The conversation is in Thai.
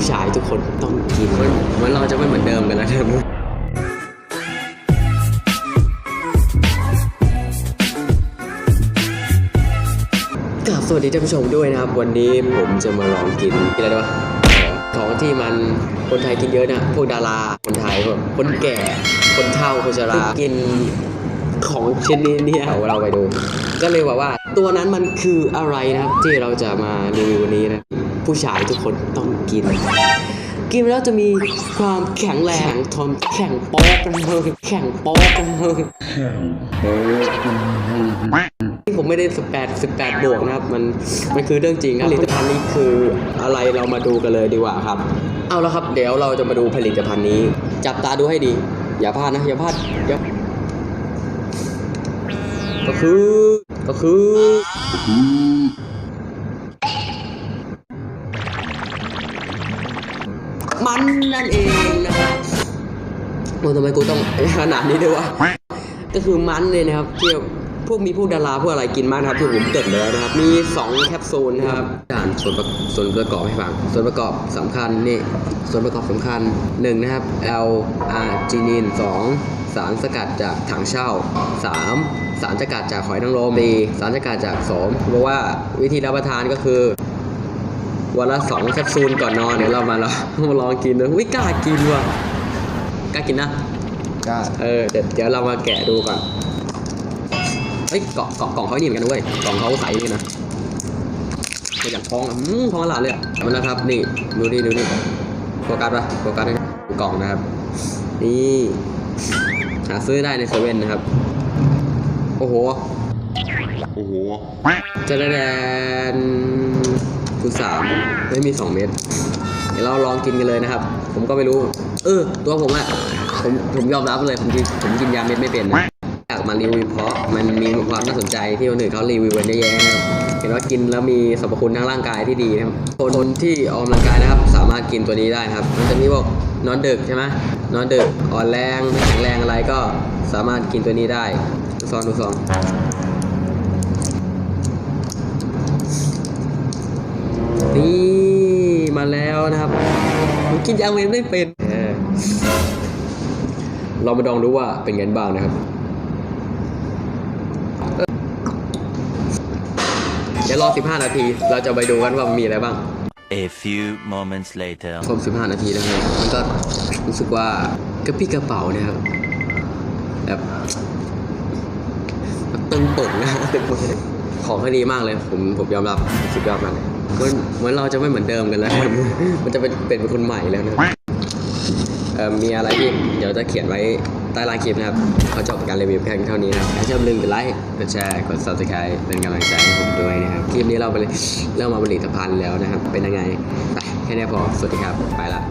ผู้ชายทุกคนต้องกินมันมันเราจะไม่เหมือนเดิมกันแล้วนะครับกราบสวัสดีท่านผู้ชมด้วยนะครับ วันนี้ผมจะมาลองกินกินอะไรดีวะเอ่อของที่มันคนไทยกินเยอะนะพวกดาราคนไทยพวกคนแก่คนเฒ่าคนชรากินของชนิดเนี้ยเอาเราไปดู ก็เลยว่าว่าตัวนั้นมันคืออะไรนะครับที่เราจะมารีวิววันนี้นะ ผู้ชายทุกคนต้องกิน กินแล้วจะมีความแข็งแรงทนแข็งโป๊กันเลยแข็งโป๊กันเลยที่ผมไม่ได้สิบแปดสแปดบวกนะครับ มันมันคือเรื่องจริงครับผลิตภัณฑ์นี้คืออะไรเรามาดูกันเลยดีกว่าครับ เอาละครับ เดี๋ยวเราจะมาดูผลิตภัณฑ์นี้ จับตาดูให้ดี อย่าพลาดนะ อย่าพลาดอย่าก็คือ ก็คือ มันนั่นเองนะครับโอ้ทำไมกูต้องขนาดนี้ด้วยวะก็คือมันเลยนะครับเที่ยวพวกมีพวกดาราพวกอะไรกินมากนะครับที่ผมเกิดแล้วนะครับ มี 2 แคปซูลนะครับอ่านส่วนประส่วนประกอบให้ฟัง ส่วนประกอบสำคัญนี่ส่วนประกอบสำคัญ1นะครับ L อาร์จินิน2สารสกัดจากถังเช่า 3 สารสกัดจากหอยนางรม4สารสกัดจากสมเพราะว่าวิธีรับประทานก็คือ วันละสองแคปซูลก่อนนอนเดี๋ยวเรามาลองมาลองกินดูวิกล้ากินว่ะกล้ากินนะก็เออเดี๋ยวเดี๋ยวเรามาแกะดูก่อนเฮ้ยกล่องกล่องกล่องเขานี่เหมือนกันด้วยกล่องเขาใสนี่นะเป็นอย่างทองอะอืมทองอลามเลยอะมันนะครับนี่ดูดิดูดิโฟกัสปะโฟกัสให้ดูกล่องนะครับ นี่หาซื้อได้ในเซเว่นนะครับ โอ้โหโอ้โหจะได้แดนูสามไม่มีสองเม็ดเดี๋ยวเราลองกินกันเลยนะครับ ผมก็ไม่รู้ เออ ตัวผมอะผมผมยอมรับเลย ผมกินผมกินยาเม็ดไม่เป็นนะอยากมารีวิวเพราะมันมีความน่าสนใจที่คนอื่นเขารีวิวกันเยอะแยะนะครับเห็นว่ากินแล้วมีสรรพคุณทางร่างกายที่ดีนะครับคนที่ออกกำลังกายนะครับ สามารถกินตัวนี้ได้ครับมันจะมีพวกนอนดึกใช่ไหมนอนดึกอ่อนแรงไม่แข็งแรงอะไรก็สามารถกินตัวนี้ได้ดูซองดูซอง นี่มาแล้วนะครับผมกินยาเวนไม่เป็นเออเรามาลองดูว่าเป็นไงบ้างนะครับเดี๋ยวรอ 15 นาที เราจะไปดูกันว่ามันมีอะไรบ้าง A few moments later. ครบ15 นาทีแล้วครับมันก็รู้สึกว่ากระปี้กระเป๋าเนี่ยครับแบบแบบตึงปกนะตึงปกของเขาดีมากเลย ผมผมยอมรับสุดยอดมากเลย เหมือนเหมือนเราจะไม่เหมือนเดิมกันแล้ว มันจะเป็นเป็นคนใหม่แล้วนะเอ่อมีอะไรที่เดี๋ยวจะเขียนไว้ใต้ล่างคลิปนะครับเขาจบการรีวิวแค่เท่านี้นะครับอย่าลืมกดไลค์กดแชร์กด subscribe เป็นกำลังใจให้ผมด้วยนะครับคลิปนี้เราไปเริ่มมาผลิตภัณฑ์แล้วนะครับ เป็นยังไงไปแค่นี้พอสวัสดีครับไปละ